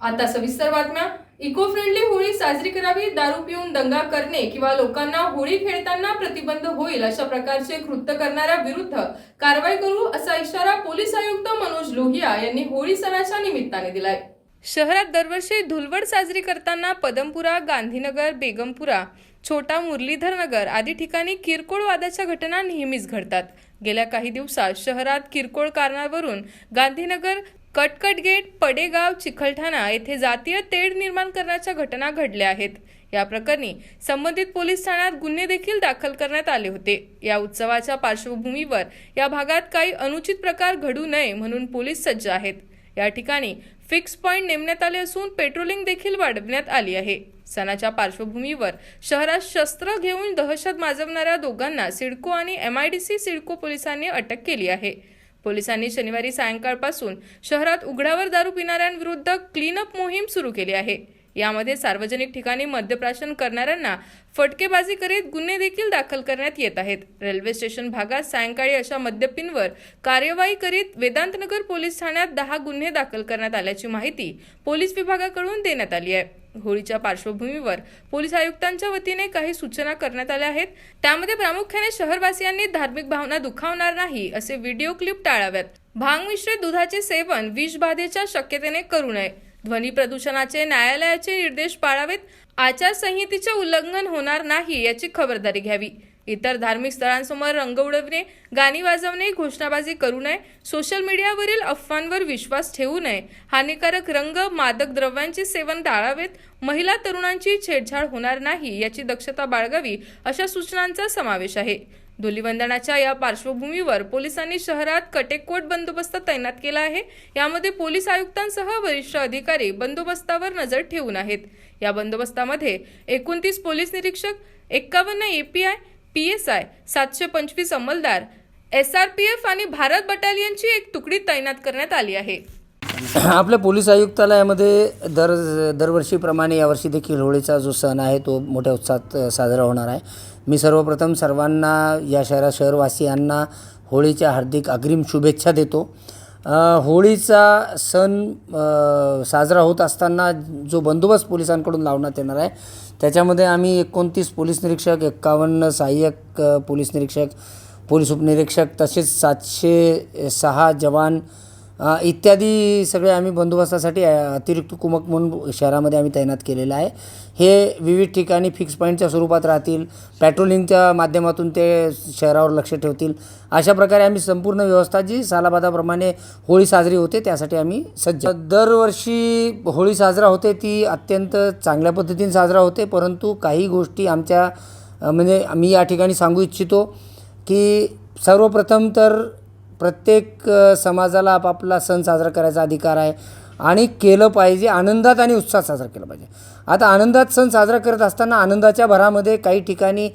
आता सविस्तर बातम्या. इको फ्रेंडली होळी साजरी करावी दारू पिऊन दंगा करणे किंवा लोकांना होळी खेळताना प्रतिबंध होईल अशा प्रकारचे कृत्य करणाऱ्या विरुद्ध कारवाई करू असा इशारा पोलीस आयुक्त मनोज लोहिया यांनी होळी सणाच्या निमित्ताने दिलाय. शहरात दरवर्षी धुलवड साजरी करताना पदमपुरा गांधीनगर बेगमपुरा छोटा मुरलीधर नगर आदी ठिकाणी किरकोळ वादाच्या घटना नेहमीच घडतात. गेल्या काही दिवसात शहरात किरकोळ कारणावरून गांधीनगर कटकट गेट पडेगाव चिखलठाणा येथे जातीय तेढ निर्माण करण्याच्या घटना घडल्या आहेत. या प्रकरणी संबंधित पोलीस ठाण्यात गुन्हे देखील दाखल करण्यात आले होते. या उत्सवाच्या पार्श्वभूमीवर या भागात काही अनुचित प्रकार घडू नये म्हणून पोलीस सज्ज आहेत. या ठिकाणी फिक्स पॉईंट नेमण्यात आले असून पेट्रोलिंग देखील वाढवण्यात आली आहे. सणाच्या पार्श्वभूमीवर शहरात शस्त्र घेऊन दहशत माजवणाऱ्या दोघांना सिडको आणि एमआयडीसी सिडको पोलिसांनी अटक केली आहे. पोलिसांनी शनिवारी सायंकाळपासून शहरात उघड्यावर दारू पिणाऱ्यांविरुद्ध क्लीनअप मोहीम सुरू केली आहे. यामध्ये सार्वजनिक ठिकाणी मद्यप्राशन करणाऱ्यांना फटकेबाजी करीत गुन्हे देखील दाखल करण्यात येत आहेत. रेल्वे स्टेशन भागात सायंकाळी अशा मद्यपींवर कार्यवाही करीत वेदांतनगर पोलीस ठाण्यात दहा गुन्हे दाखल करण्यात आल्याची माहिती पोलीस विभागाकडून देण्यात आली आहे. होळीच्या पार्श्वभूमीवर पोलीस आयुक्तांच्या वतीने काही सूचना करण्यात आल्या आहेत. त्यामध्ये प्रामुख्याने शहरवासियांनी धार्मिक भावना दुखावणार नाही असे व्हिडिओ क्लिप टाळाव्यात. भांग मिश्रित दुधाचे सेवन विषबाधेच्या शक्यतेने करू नये. ध्वनी प्रदूषणाचे न्यायालयाचे निर्देश पाळावेत. आचारसंहितेचे उल्लंघन होणार नाही याची खबरदारी घ्यावी. इतर धार्मिक स्थळांसमोर रंग उडवणे गाणी वाजवणे घोषणाबाजी करू नये सोशल मीडियावरील अफवांवर विश्वास ठेवू नये. हानिकारक रंग मादक द्रव्यांचे सेवन टाळावेत महिला तरुणांची छेडछाड होणार नाही याची दक्षता बाळगावी अशा सूचनांचा समावेश आहे. धुलीवंदनाच्या या पार्श्वभूमीवर पोलिसांनी शहरात कटेकोट बंदोबस्त तैनात केला आहे. यामध्ये पोलीस आयुक्तांसह वरिष्ठ अधिकारी बंदोबस्तावर नजर ठेवून आहेत. या बंदोबस्तामध्ये एकोणतीस पोलीस निरीक्षक एक्कावन्न एपीआय पी एस आय सातशे पंचवीस अंमलदार एस आर पी एफ आणि भारत बटालियनची एक तुकडी तैनात करण्यात आली आहे. आपल्या पोलीस आयुक्तालयामध्ये दर दरवर्षीप्रमाणे यावर्षी देखील होळीचा जो सण आहे तो मोठ्या उत्साहात साजरा होणार आहे. मी सर्वप्रथम सर्वांना या शहरा शहरवासियांना होळीच्या हार्दिक अग्रिम शुभेच्छा देतो. होळीचा सण साजरा होत असताना जो बंदोबस्त पोलिसांकडून लावण्यात येणार आहे त्याच्यामध्ये आम्ही एकोणतीस पोलीस निरीक्षक एक्कावन्न सहाय्यक पोलीस निरीक्षक पोलीस उपनिरीक्षक तसेच सातशे सहा जवान इत्यादी सगळे आम्ही बंदोबस्तासाठी अतिरिक्त कुमक म्हणून शहरामध्ये आम्ही तैनात केलेलं आहे. हे विविध ठिकाणी फिक्स पॉईंटच्या स्वरूपात राहतील पॅट्रोलिंगच्या माध्यमातून ते शहरावर लक्ष ठेवतील. अशा प्रकारे आम्ही संपूर्ण व्यवस्था जी सालाबादाप्रमाणे होळी साजरी होते त्यासाठी आम्ही सज्ज. दरवर्षी होळी साजरा होते ती अत्यंत चांगल्या पद्धतीने साजरा होते परंतु काही गोष्टी आमच्या म्हणजे मी या ठिकाणी सांगू इच्छितो की सर्वप्रथम तर प्रत्येक समाजाला आपापला सण साजरा करायचा अधिकार आहे आणि केलं पाहिजे आनंदात आणि उत्साहात साजरा केला पाहिजे. आता आनंदात सण साजरा करत असताना आनंदाच्या भरामध्ये काही ठिकाणी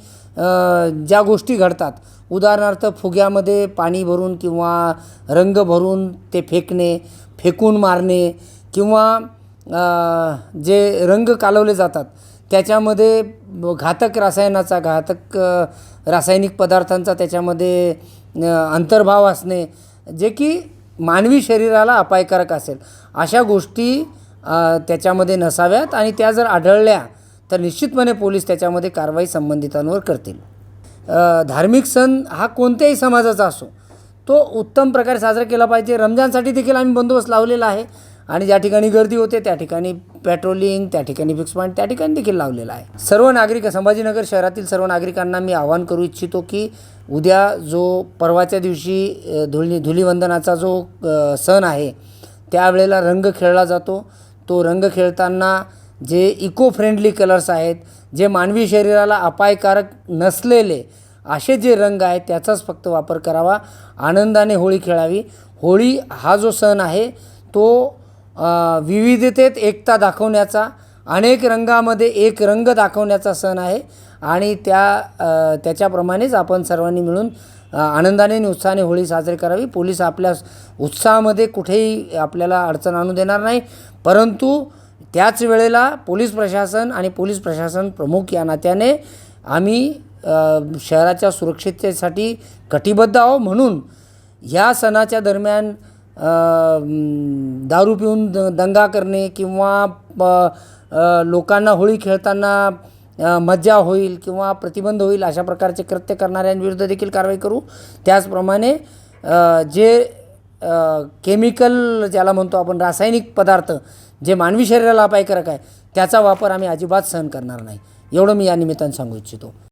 ज्या गोष्टी घडतात उदाहरणार्थ फुग्यामध्ये पाणी भरून किंवा रंग भरून ते फेकणे फेकून मारणे किंवा जे रंग कालवले जातात त्याच्यामध्ये घातक रसायनाचा घातक रासायनिक पदार्थांचा त्याच्यामध्ये अंतर्भाव असणे जे की मानवी शरीराला अपायकारक असेल. अशा गोष्टी त्याच्यामध्ये नसाव्यात आणि त्या जर आढळल्या तर निश्चितपणे पोलीस त्याच्यामध्ये कारवाई संबंधितांवर करतील. धार्मिक सण हा कोणत्याही समाजाचा असो तो उत्तम प्रकारे साजरा केला पाहिजे. रमजानसाठी देखील आम्ही बंदोबस्त लावलेला आहे. आणि ज्या ठिकाणी गर्दी होते त्या ठिकाणी पेट्रोलिंग त्या ठिकाणी फिक्स पॉईंट त्या ठिकाणी देखील लावलेला आहे. सर्व नागरिक संभाजीनगर शहरातील सर्व नागरिकांना मी आवाहन करू इच्छितो की उद्या जो परवाच्या दिवशी धुळी धुलीवंदनाचा जो सण आहे त्यावेळेला रंग खेळला जातो. तो रंग खेळताना जे इको फ्रेंडली कलर्स आहेत जे मानवी शरीराला अपायकारक नसलेले असे जे रंग आहेत त्याचाच फक्त वापर करावा. आनंदाने होळी खेळावी. होळी हा जो सण आहे तो विविधतेत एकता दाखवण्याचा अनेक रंगामध्ये एक रंग दाखवण्याचा सण आहे. आणि त्या त्याच्याप्रमाणेच आपण सर्वांनी मिळून आनंदाने आणि उत्साहाने होळी साजरी करावी. पोलीस आपल्या उत्साहामध्ये कुठेही आपल्याला अडचण आणू देणार नाही. परंतु त्याच वेळेला पोलीस प्रशासन आणि पोलीस प्रशासन प्रमुख या नात्याने आम्ही शहराच्या सुरक्षिततेसाठी कटिबद्ध आहो म्हणून ह्या सणाच्या दरम्यान दारू पिऊन द दंगा करणे किंवा प लोकांना होळी खेळताना मज्जा होईल किंवा प्रतिबंध होईल अशा प्रकारचे कृत्य करणाऱ्यांविरुद्ध देखील कारवाई करू. त्याचप्रमाणे जे केमिकल ज्याला म्हणतो आपण रासायनिक पदार्थ जे मानवी शरीराला अपायकारक आहे त्याचा वापर आम्ही अजिबात सहन करणार नाही. एवढं मी या निमित्तानं सांगू इच्छितो.